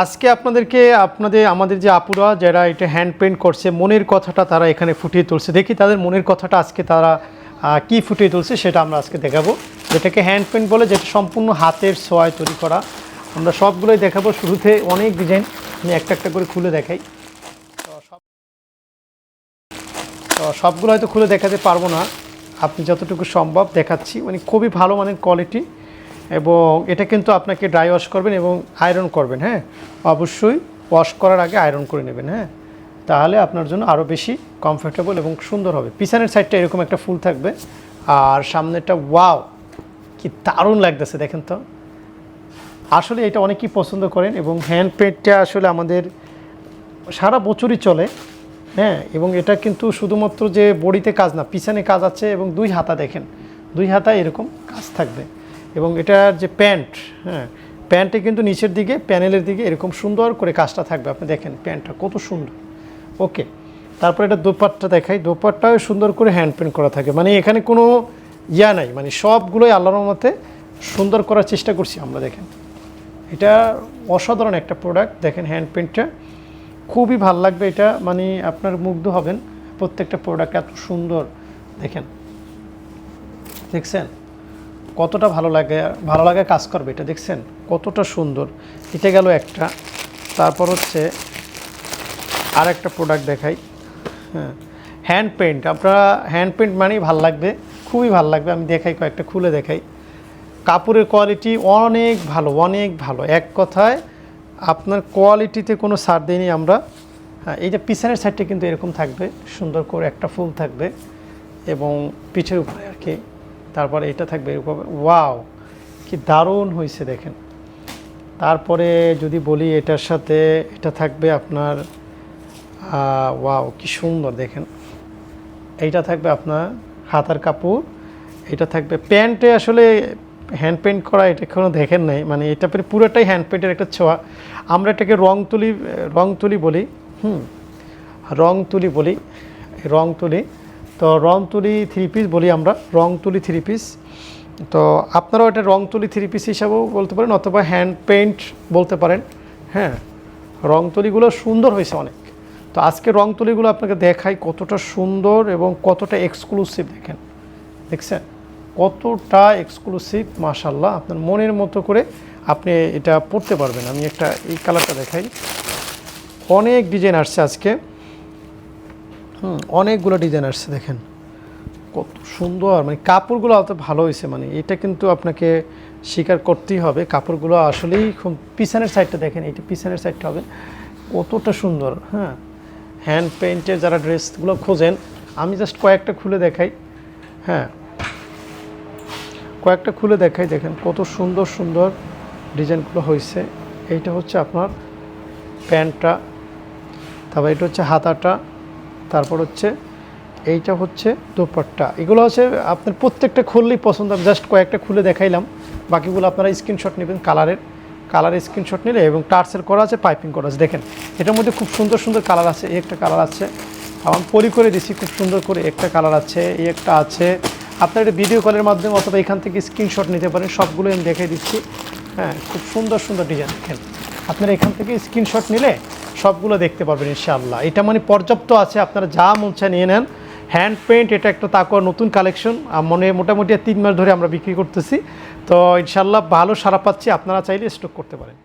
আজকে আপনাদেরকে আপনাদের, আমাদের যে আপুরা যারা এটা হ্যান্ড পেন্ট করছে, মনের কথাটা তারা এখানে ফুটিয়ে তুলছে। দেখি তাদের মনের কথাটা আজকে তারা কি ফুটিয়ে তুলছে সেটা আমরা আজকে দেখাবো। যেটাকে হ্যান্ড পেন্ট বলে, যেটা সম্পূর্ণ হাতের সোয়ায় তৈরি করা। আমরা সবগুলোই দেখাবো শুরুতে। অনেক ডিজাইন আমি একটা একটা করে খুলে দেখাই। তো সবগুলো হয়তো খুলে দেখাতে পারব না। আপনি যতটুকু সম্ভব দেখাচ্ছি। মানে খুবই ভালো মানের কোয়ালিটি এবং এটা কিন্তু আপনাকে ড্রাই ওয়াশ করবেন এবং আয়রন করবেন হ্যাঁ? অবশ্যই ওয়াশ করার আগে আয়রন করে নেবেন হ্যাঁ? তাহলে আপনার জন্য আরও বেশি কমফোর্টেবল এবং সুন্দর হবে। পিছনের সাইডটা এরকম একটা ফুল থাকবে। আর সামনেটা ওয়াও কি দারুণ লাগতেছে, দেখেন তো। আসলে এটা অনেকেই পছন্দ করেন এবং হ্যান্ড পেন্টটা আসলে আমাদের সারা বছরই চলে হ্যাঁ? এবং এটা কিন্তু শুধুমাত্র যে বডিতে কাজ না, পিছনে কাজ আছে এবং দুই হাতা দেখেন। দুই হাতা এরকম কাজ থাকবে। এবং এটার যে প্যান্ট হ্যাঁ প্যান্টে কিন্তু নিচের দিকে, প্যানেলের দিকে এরকম সুন্দর করে কাজটা থাকবে। আপনি দেখেন প্যান্টটা কত সুন্দর। ওকে, তারপর এটা দোপাট্টা দেখাই। দোপাট্টাও সুন্দর করে হ্যান্ড পেন্ট করা থাকে। মানে এখানে কোনো ইয়া নাই। মানে সবগুলোই আল্লাহর মতে সুন্দর করার চেষ্টা করছি আমরা, দেখেন। এটা অসাধারণ একটা প্রোডাক্ট দেখেন হ্যান্ড পেন্টটা খুবই ভালো লাগবে এটা। মানে আপনার মুগ্ধ হবেন। প্রত্যেকটা প্রোডাক্ট এত সুন্দর। দেখেন। দেখছেন? কতটা ভালো লাগে ভালো লাগে কাজ করবে এটা দেখছেন? কতটা সুন্দর। এটা গেল একটা। তারপর হচ্ছে আর একটা প্রোডাক্ট দেখাই। হ্যাঁ হ্যান্ড পেন্ট আপনারা হ্যান্ড পেন্ট মানেই ভালো লাগবে, খুবই ভালো লাগবে। আমি দেখাই কয়েকটা, খুলে দেখাই। কাপড়ের কোয়ালিটি অনেক ভালো অনেক ভালো। এক কথায় আপনার কোয়ালিটিতে কোনো ছাড় দিইনি আমরা। হ্যাঁ এই যে পিছনের সাইডটা কিন্তু এরকম থাকবে। সুন্দর করে একটা ফুল থাকবে এবং পিছের উপরে আর কি। তারপরে এটা থাকবে এরকম ওয়াও, কি দারুণ হয়েছে দেখেন। তারপরে যদি বলি এটার সাথে, এটা থাকবে আপনার ওয়াও, কি সুন্দর দেখেন। এইটা থাকবে আপনার হাতার কাপড়, এটা থাকবে প্যান্টে আসলে হ্যান্ড পেন্ট করা এটা এখনও দেখেন নাই মানে এটা পরে পুরোটাই হ্যান্ড পেন্টের একটা ছোঁয়া। আমরা এটাকে রং তুলি রং তুলি বলি, হুম, রং তুলি বলি, রং তুলি। তো রং তুলি থ্রি পিস বলি আমরা, রং তুলি থ্রি পিস তো আপনারাও এটা রং তুলি থ্রি পিস হিসাবেও বলতে পারেন অথবা হ্যান্ড পেন্ট বলতে পারেন হ্যাঁ? রং তুলিগুলো সুন্দর হয়েছে অনেক। তো আজকে রং তুলিগুলো আপনাকে দেখাই কতটা সুন্দর এবং কতটা এক্সক্লুসিভ দেখেন। দেখছেন? কতটা এক্সক্লুসিভ মাশাল্লাহ আপনার মনের মতো করে আপনি এটা পড়তে পারবেন। আমি একটা এই কালারটা দেখাই। অনেক ডিজাইন আসছে আজকে। হুম। অনেকগুলো ডিজাইন আসছে, দেখেন। কত সুন্দর মানে কাপড়গুলো অত ভালো হয়েছে মানে এটা কিন্তু আপনাকে স্বীকার করতেই হবে। কাপড়গুলো আসলেই খুব পিছনের সাইডটা দেখেন এটা পিছনের সাইডটা হবে, কতটা সুন্দর হ্যাঁ। হ্যান্ড পেন্টের যারা ড্রেসগুলো খোঁজেন, আমি জাস্ট কয়েকটা খুলে দেখাই হ্যাঁ। কয়েকটা খুলে দেখাই, দেখেন কত সুন্দর সুন্দর ডিজাইনগুলো হয়েছে। এইটা হচ্ছে আপনার প্যান্টটা, তারপর এটা হচ্ছে হাতাটা তারপর হচ্ছে এইটা হচ্ছে দোপাট্টা। এগুলো হচ্ছে আপনার প্রত্যেকটা খুললেই পছন্দ জাস্ট কয়েকটা খুলে দেখাইলাম। বাকিগুলো আপনারা স্ক্রিনশট নেবেন কালারের কালারের স্ক্রিনশট নিলে এবং টার্সেল করা আছে পাইপিং করা আছে। দেখেন, এটার মধ্যে খুব সুন্দর সুন্দর কালার আছে। এই একটা কালার আছে। আমি পরি করে দিছি, খুব সুন্দর করে একটা কালার আছে, এই একটা আছে। আপনার এটা ভিডিও কলের মাধ্যমে অথবা এখান থেকে স্ক্রিনশট নিতে পারেন। সবগুলো আমি দেখাই দিচ্ছি। হ্যাঁ খুব সুন্দর সুন্দর ডিজাইন দেখেন। আপনারা এখান থেকে স্ক্রিনশট নিলে সবগুলো দেখতে পাবেন ইনশাআল্লাহ। এটা মানে পর্যাপ্ত আছে, আপনারা যা মন চায় নিয়ে নেন। হ্যান্ড পেন্ট এটা একটা তাকুয়ার নতুন কালেকশন মনে মোটামুটি তিন মাস ধরে আমরা বিক্রি করতেছি। তো ইনশাআল্লাহ ভালো সারা পাচ্ছি, আপনারা চাইলে স্টক করতে পারেন।